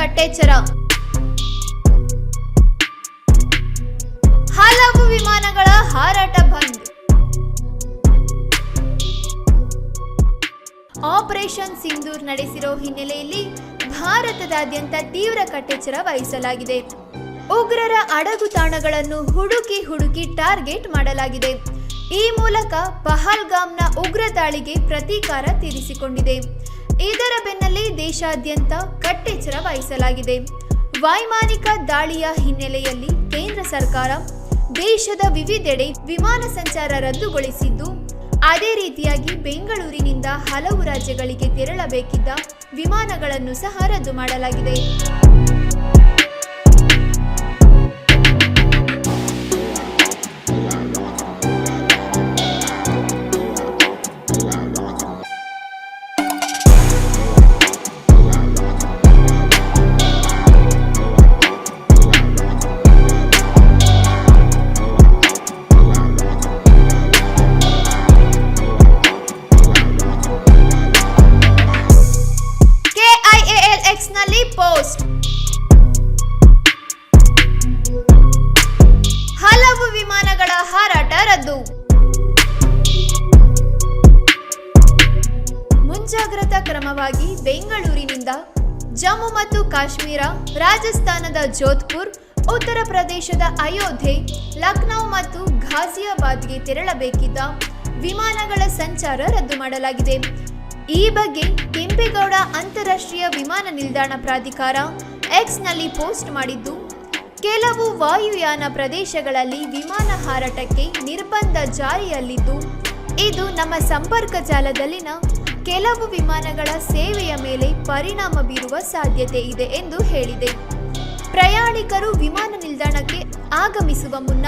ಕಟ್ಟೆಚ್ಚರ. ಹಲವು ವಿಮಾನಗಳ ಹಾರಾಟ ಬಂದ್ ಆಪರೇಷನ್ ಸಿಂಧೂರ್ ನಡೆಸಿರೋ ಹಿನ್ನೆಲೆಯಲ್ಲಿ ಭಾರತದಾದ್ಯಂತ ತೀವ್ರ ಕಟ್ಟೆಚ್ಚರ ವಹಿಸಲಾಗಿದೆ. ಉಗ್ರರ ಅಡಗು ತಾಣಗಳನ್ನು ಹುಡುಕಿ ಹುಡುಕಿ ಟಾರ್ಗೆಟ್ ಮಾಡಲಾಗಿದೆ. ಈ ಮೂಲಕ ಪಹಲ್ಗಾಮ್ನ ಉಗ್ರ ದಾಳಿಗೆ ಪ್ರತೀಕಾರ ತೀರಿಸಿಕೊಂಡಿದೆ. ಇದರ ಬೆನ್ನಲ್ಲೇ ದೇಶಾದ್ಯಂತ ಕಟ್ಟೆಚ್ಚರ ವಹಿಸಲಾಗಿದೆ. ವೈಮಾನಿಕ ದಾಳಿಯ ಹಿನ್ನೆಲೆಯಲ್ಲಿ ಕೇಂದ್ರ ಸರ್ಕಾರ ದೇಶದ ವಿವಿಧೆಡೆ ವಿಮಾನ ಸಂಚಾರ ರದ್ದುಗೊಳಿಸಿದ್ದು, ಅದೇ ರೀತಿಯಾಗಿ ಬೆಂಗಳೂರಿನಿಂದ ಹಲವು ರಾಜ್ಯಗಳಿಗೆ ತೆರಳಬೇಕಿದ್ದ ವಿಮಾನಗಳನ್ನು ಸಹ ರದ್ದು ಮಾಡಲಾಗಿದೆ. ಮುಂಜಾಗ್ರತಾ ಕ್ರಮವಾಗಿ ಬೆಂಗಳೂರಿನಿಂದ ಜಮ್ಮು ಮತ್ತು ಕಾಶ್ಮೀರ, ರಾಜಸ್ಥಾನದ ಜೋಧ್ಪುರ್, ಉತ್ತರ ಪ್ರದೇಶದ ಅಯೋಧ್ಯೆ ಲಖನೌ ಮತ್ತು ಘಾಜಿಯಾಬಾದ್ಗೆ ತೆರಳಬೇಕಿದ್ದ ವಿಮಾನಗಳ ಸಂಚಾರ ರದ್ದು ಮಾಡಲಾಗಿದೆ. ಈ ಬಗ್ಗೆ ಕೆಂಪೇಗೌಡ ಅಂತಾರಾಷ್ಟ್ರೀಯ ವಿಮಾನ ನಿಲ್ದಾಣ ಪ್ರಾಧಿಕಾರ ಎಕ್ಸ್ನಲ್ಲಿ ಪೋಸ್ಟ್ ಮಾಡಿದ್ದು ಕೆಲವು ವಾಯುಯಾನ ಪ್ರದೇಶಗಳಲ್ಲಿ ವಿಮಾನ ಹಾರಾಟಕ್ಕೆ ನಿರ್ಬಂಧ ಜಾರಿಯಲ್ಲಿದ್ದು, ಇದು ನಮ್ಮ ಸಂಪರ್ಕ ಜಾಲದಲ್ಲಿನ ಕೆಲವು ವಿಮಾನಗಳ ಸೇವೆಯ ಮೇಲೆ ಪರಿಣಾಮ ಬೀರುವ ಸಾಧ್ಯತೆ ಇದೆ ಎಂದು ಹೇಳಿದೆ. ಪ್ರಯಾಣಿಕರು ವಿಮಾನ ನಿಲ್ದಾಣಕ್ಕೆ ಆಗಮಿಸುವ ಮುನ್ನ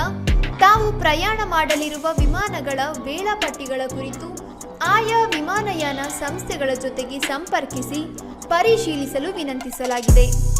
ತಾವು ಪ್ರಯಾಣ ಮಾಡಲಿರುವ ವಿಮಾನಗಳ ವೇಳಾಪಟ್ಟಿಗಳ ಕುರಿತು ಆಯಾ ವಿಮಾನಯಾನ ಸಂಸ್ಥೆಗಳ ಜೊತೆಗೆ ಸಂಪರ್ಕಿಸಿ ಪರಿಶೀಲಿಸಲು ವಿನಂತಿಸಲಾಗಿದೆ.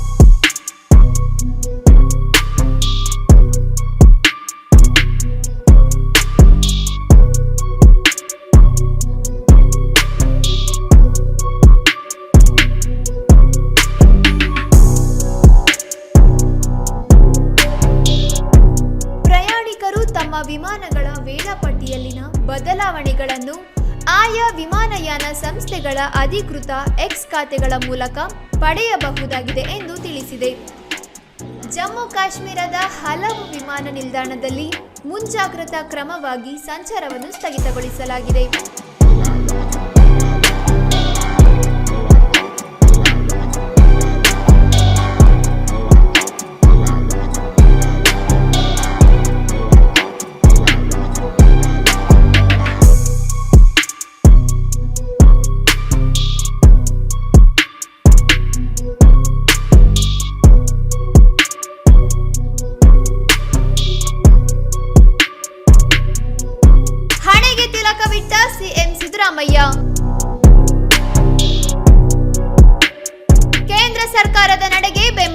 ವಿಮಾನಯಾನ ಸಂಸ್ಥೆಗಳ ಅಧಿಕೃತ ಎಕ್ಸ್ ಖಾತೆಗಳ ಮೂಲಕ ಪಡೆಯಬಹುದಾಗಿದೆ ಎಂದು ತಿಳಿಸಿದೆ. ಜಮ್ಮು ಕಾಶ್ಮೀರದ ಹಲವು ವಿಮಾನ ನಿಲ್ದಾಣದಲ್ಲಿ ಮುಂಜಾಗ್ರತಾ ಕ್ರಮವಾಗಿ ಸಂಚಾರವನ್ನು ಸ್ಥಗಿತಗೊಳಿಸಲಾಗಿದೆ.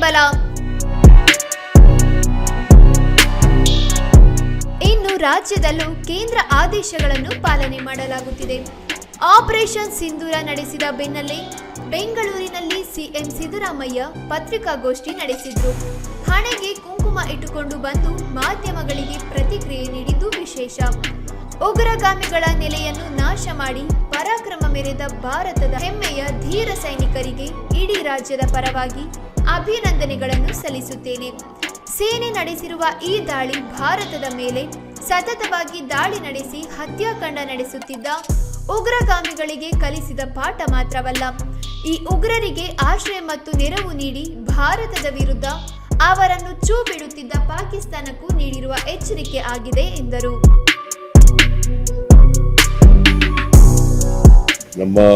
ಬೆಂಬಲ ಇನ್ನು ರಾಜ್ಯದಲ್ಲೂ ಕೇಂದ್ರ ಆದೇಶಗಳನ್ನು ಪಾಲನೆ ಮಾಡಲಾಗುತ್ತಿದೆ. ಆಪರೇಷನ್ ಸಿಂಧೂರ ನಡೆಸಿದ ಬೆನ್ನಲ್ಲೇ ಬೆಂಗಳೂರಿನಲ್ಲಿ ಸಿಎಂ ಸಿದ್ದರಾಮಯ್ಯ ಪತ್ರಿಕಾಗೋಷ್ಠಿ ನಡೆಸಿದ್ರು. ಹಣೆಗೆ ಕುಂಕುಮ ಇಟ್ಟುಕೊಂಡು ಬಂದು ಮಾಧ್ಯಮಗಳಿಗೆ ಪ್ರತಿಕ್ರಿಯೆ ನೀಡಿದ್ದು ವಿಶೇಷ. ಉಗ್ರಗಾಮಿಗಳ ನೆಲೆಯನ್ನು ನಾಶ ಮಾಡಿ ಪರಾಕ್ರಮ ಮೆರೆದ ಭಾರತದ ಹೆಮ್ಮೆಯ ಧೀರ ಸೈನಿಕರಿಗೆ ಇಡೀ ರಾಜ್ಯದ ಪರವಾಗಿ ಅಭಿನಂದನೆಗಳನ್ನು ಸಲ್ಲಿಸುತ್ತೇನೆ. ಸೇನೆ ನಡೆಸಿರುವ ಈ ದಾಳಿ ಭಾರತದ ಮೇಲೆ ಸತತವಾಗಿ ದಾಳಿ ನಡೆಸಿ ಹತ್ಯಾಕಾಂಡ ನಡೆಸುತ್ತಿದ್ದ ಉಗ್ರಗಾಮಿಗಳಿಗೆ ಕಲಿಸಿದ ಪಾಠ ಮಾತ್ರವಲ್ಲ, ಈ ಉಗ್ರರಿಗೆ ಆಶ್ರಯ ಮತ್ತು ನೆರವು ನೀಡಿ ಭಾರತದ ವಿರುದ್ಧ ಅವರನ್ನು ಚೂ ಬಿಡುತ್ತಿದ್ದ ಪಾಕಿಸ್ತಾನಕ್ಕೂ ನೀಡಿರುವ ಎಚ್ಚರಿಕೆ ಆಗಿದೆ ಎಂದರು. ನಮ್ಮ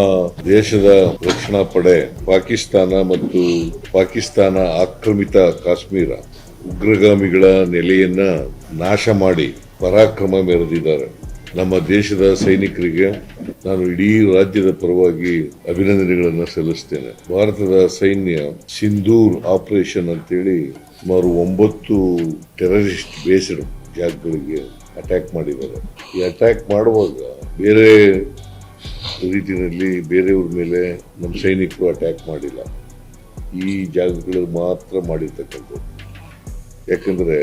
ದೇಶದ ರಕ್ಷಣಾ ಪಡೆ ಪಾಕಿಸ್ತಾನ ಮತ್ತು ಪಾಕಿಸ್ತಾನ ಆಕ್ರಮಿತ ಕಾಶ್ಮೀರ ಉಗ್ರಗಾಮಿಗಳ ನೆಲೆಯನ್ನ ನಾಶ ಮಾಡಿ ಪರಾಕ್ರಮ ಮೆರೆದಿದ್ದಾರೆ. ನಮ್ಮ ದೇಶದ ಸೈನಿಕರಿಗೆ ನಾನು ಇಡೀ ರಾಜ್ಯದ ಪರವಾಗಿ ಅಭಿನಂದನೆಗಳನ್ನು ಸಲ್ಲಿಸ್ತೇನೆ. ಭಾರತದ ಸೈನ್ಯ ಸಿಂಧೂರ್ ಆಪರೇಷನ್ ಅಂತೇಳಿ ಸುಮಾರು ಒಂಬತ್ತು ಟೆರರಿಸ್ಟ್ ಬೇಸ್ಡ್ ಜಾಗಗಳಿಗೆ ಅಟ್ಯಾಕ್ ಮಾಡಿದ್ದಾರೆ. ಈ ಅಟ್ಯಾಕ್ ಮಾಡುವಾಗ ಬೇರೆ ರೀತಿಯಲ್ಲಿ ಬೇರೆಯವ್ರ ಮೇಲೆ ನಮ್ಮ ಸೈನಿಕರು ಅಟ್ಯಾಕ್ ಮಾಡಿಲ್ಲ. ಈ ಜಾಗಗಳಲ್ಲಿ ಮಾತ್ರ ಮಾಡಿರ್ತಕ್ಕಂಥದ್ದು. ಯಾಕಂದರೆ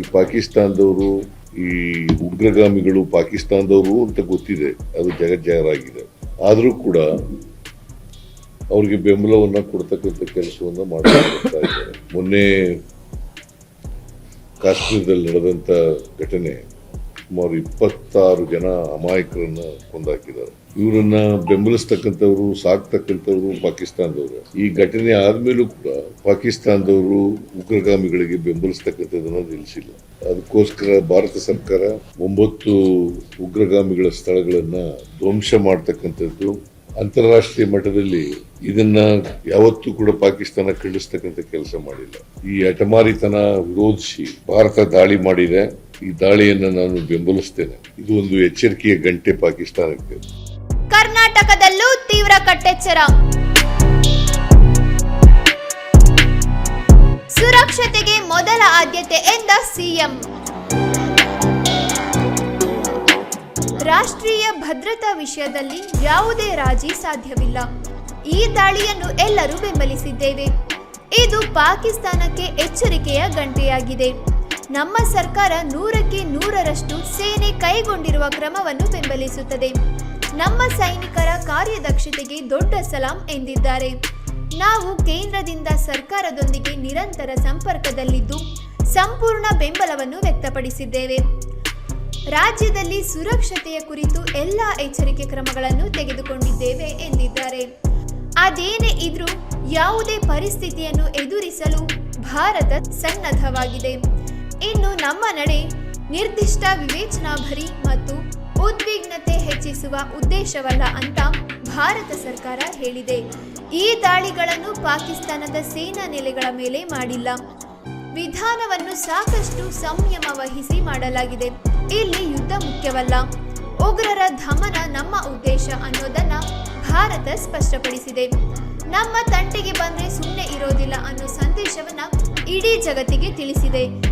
ಈ ಪಾಕಿಸ್ತಾನದವರು, ಈ ಉಗ್ರಗಾಮಿಗಳು ಪಾಕಿಸ್ತಾನದವರು ಅಂತ ಗೊತ್ತಿದೆ. ಅದು ಜಗಜ್ಜಾಹರಾಗಿದೆ ಆದರೂ ಕೂಡ ಅವ್ರಿಗೆ ಬೆಂಬಲವನ್ನು ಕೊಡ್ತಕ್ಕಂಥ ಕೆಲಸವನ್ನು ಮಾಡ್ತಾ ಇದ್ದಾರೆ. ಮೊನ್ನೆ ಕಾಶ್ಮೀರದಲ್ಲಿ ನಡೆದಂಥ ಘಟನೆ ಸುಮಾರು ಇಪ್ಪತ್ತಾರು ಜನ ಅಮಾಯಕರನ್ನ ಕೊಂದಾಕಿದ್ದಾರೆ. ಇವರನ್ನ ಬೆಂಬಲಿಸ್ತಕ್ಕಂಥವ್ರು, ಸಾಕ್ತಕ್ಕಂಥವ್ರು ಪಾಕಿಸ್ತಾನದವರು. ಈ ಘಟನೆ ಆದ್ಮೇಲೂ ಕೂಡ ಪಾಕಿಸ್ತಾನದವರು ಉಗ್ರಗಾಮಿಗಳಿಗೆ ಬೆಂಬಲಿಸ್ತಕ್ಕಂಥದ್ದನ್ನ ನಿಲ್ಲಿಸಿಲ್ಲ. ಅದಕ್ಕೋಸ್ಕರ ಭಾರತ ಸರ್ಕಾರ ಒಂಬತ್ತು ಉಗ್ರಗಾಮಿಗಳ ಸ್ಥಳಗಳನ್ನ ಧ್ವಂಸ ಮಾಡ್ತಕ್ಕಂಥದ್ದು, ಅಂತಾರಾಷ್ಟ್ರೀಯ ಮಟ್ಟದಲ್ಲಿ ಇದನ್ನ ಯಾವತ್ತೂ ಕೂಡ ಪಾಕಿಸ್ತಾನ ಖಂಡಿಸ್ತಕ್ಕಂಥ ಕೆಲಸ ಮಾಡಿಲ್ಲ. ಈ ಅಟಮಾರಿತನ ವಿರೋಧಿಸಿ ಭಾರತ ದಾಳಿ ಮಾಡಿದೆ. ಈ ದಾಳಿಯನ್ನು ನಾನು ಬೆಂಬಲಿಸ್ತೇನೆ. ಇದು ಒಂದು ಎಚ್ಚರಿಕೆಯ ಗಂಟೆ ಪಾಕಿಸ್ತಾನಕ್ಕೆ. ಕರ್ನಾಟಕದಲ್ಲೂ ತೀವ್ರ ಕಟ್ಟೆಚ್ಚರ. ಸುರಕ್ಷತೆಗೆ ಮೊದಲ ಆದ್ಯತೆ ಎಂದ ಸಿಎಂ. ರಾಷ್ಟ್ರೀಯ ಭದ್ರತಾ ವಿಷಯದಲ್ಲಿ ಯಾವುದೇ ರಾಜಿ ಸಾಧ್ಯವಿಲ್ಲ. ಈ ದಾಳಿಯನ್ನು ಎಲ್ಲರೂ ಬೆಂಬಲಿಸಿದ್ದೇವೆ. ಇದು ಪಾಕಿಸ್ತಾನಕ್ಕೆ ಎಚ್ಚರಿಕೆಯ ಗಂಟೆಯಾಗಿದೆ. ನಮ್ಮ ಸರ್ಕಾರ ನೂರಕ್ಕೆ ನೂರರಷ್ಟು ಸೇನೆ ಕೈಗೊಂಡಿರುವ ಕ್ರಮವನ್ನು ಬೆಂಬಲಿಸುತ್ತದೆ. ನಮ್ಮ ಸೈನಿಕರ ಕಾರ್ಯದಕ್ಷತೆಗೆ ದೊಡ್ಡ ಸಲಾಂ ಎಂದಿದ್ದಾರೆ. ನಾವು ಕೇಂದ್ರದಿಂದ ಸರ್ಕಾರದೊಂದಿಗೆ ನಿರಂತರ ಸಂಪರ್ಕದಲ್ಲಿದ್ದು, ಸಂಪೂರ್ಣ ಬೆಂಬಲವನ್ನು ವ್ಯಕ್ತಪಡಿಸಿದ್ದೇವೆ. ರಾಜ್ಯದಲ್ಲಿ ಸುರಕ್ಷತೆಯ ಕುರಿತು ಎಲ್ಲ ಎಚ್ಚರಿಕೆ ಕ್ರಮಗಳನ್ನು ತೆಗೆದುಕೊಂಡಿದ್ದೇವೆ ಎಂದಿದ್ದಾರೆ. ಅದೇನೇ ಇದ್ರೂ ಯಾವುದೇ ಪರಿಸ್ಥಿತಿಯನ್ನು ಎದುರಿಸಲು ಭಾರತ ಸನ್ನದ್ಧವಾಗಿದೆ. ಇನ್ನು ನಮ್ಮ ನಡೆ ನಿರ್ದಿಷ್ಟ ವಿವೇಚನಾಭರಿ ಮತ್ತು ಉದ್ವಿಗ್ನತೆ ಹೆಚ್ಚಿಸುವ ಉದ್ದೇಶವಲ್ಲ ಅಂತ ಭಾರತ ಸರ್ಕಾರ ಹೇಳಿದೆ. ಈ ದಾಳಿಗಳನ್ನು ಪಾಕಿಸ್ತಾನದ ಸೇನಾ ನೆಲೆಗಳ ಮೇಲೆ ಮಾಡಿಲ್ಲ. ವಿಧಾನವನ್ನು ಸಾಕಷ್ಟು ಸಂಯಮ ವಹಿಸಿ ಮಾಡಲಾಗಿದೆ. ಇಲ್ಲಿ ಯುದ್ಧ ಮುಖ್ಯವಲ್ಲ. ಉಗ್ರರ ಧಮನ ನಮ್ಮ ಉದ್ದೇಶ ಅನ್ನೋದನ್ನ ಭಾರತ ಸ್ಪಷ್ಟಪಡಿಸಿದೆ. ನಮ್ಮ ತಂಟೆಗೆ ಬಂದ್ರೆ ಸುಮ್ಮನೆ ಇರೋದಿಲ್ಲ ಅನ್ನೋ ಸಂದೇಶವನ್ನ ಇಡೀ ಜಗತ್ತಿಗೆ ತಿಳಿಸಿದೆ.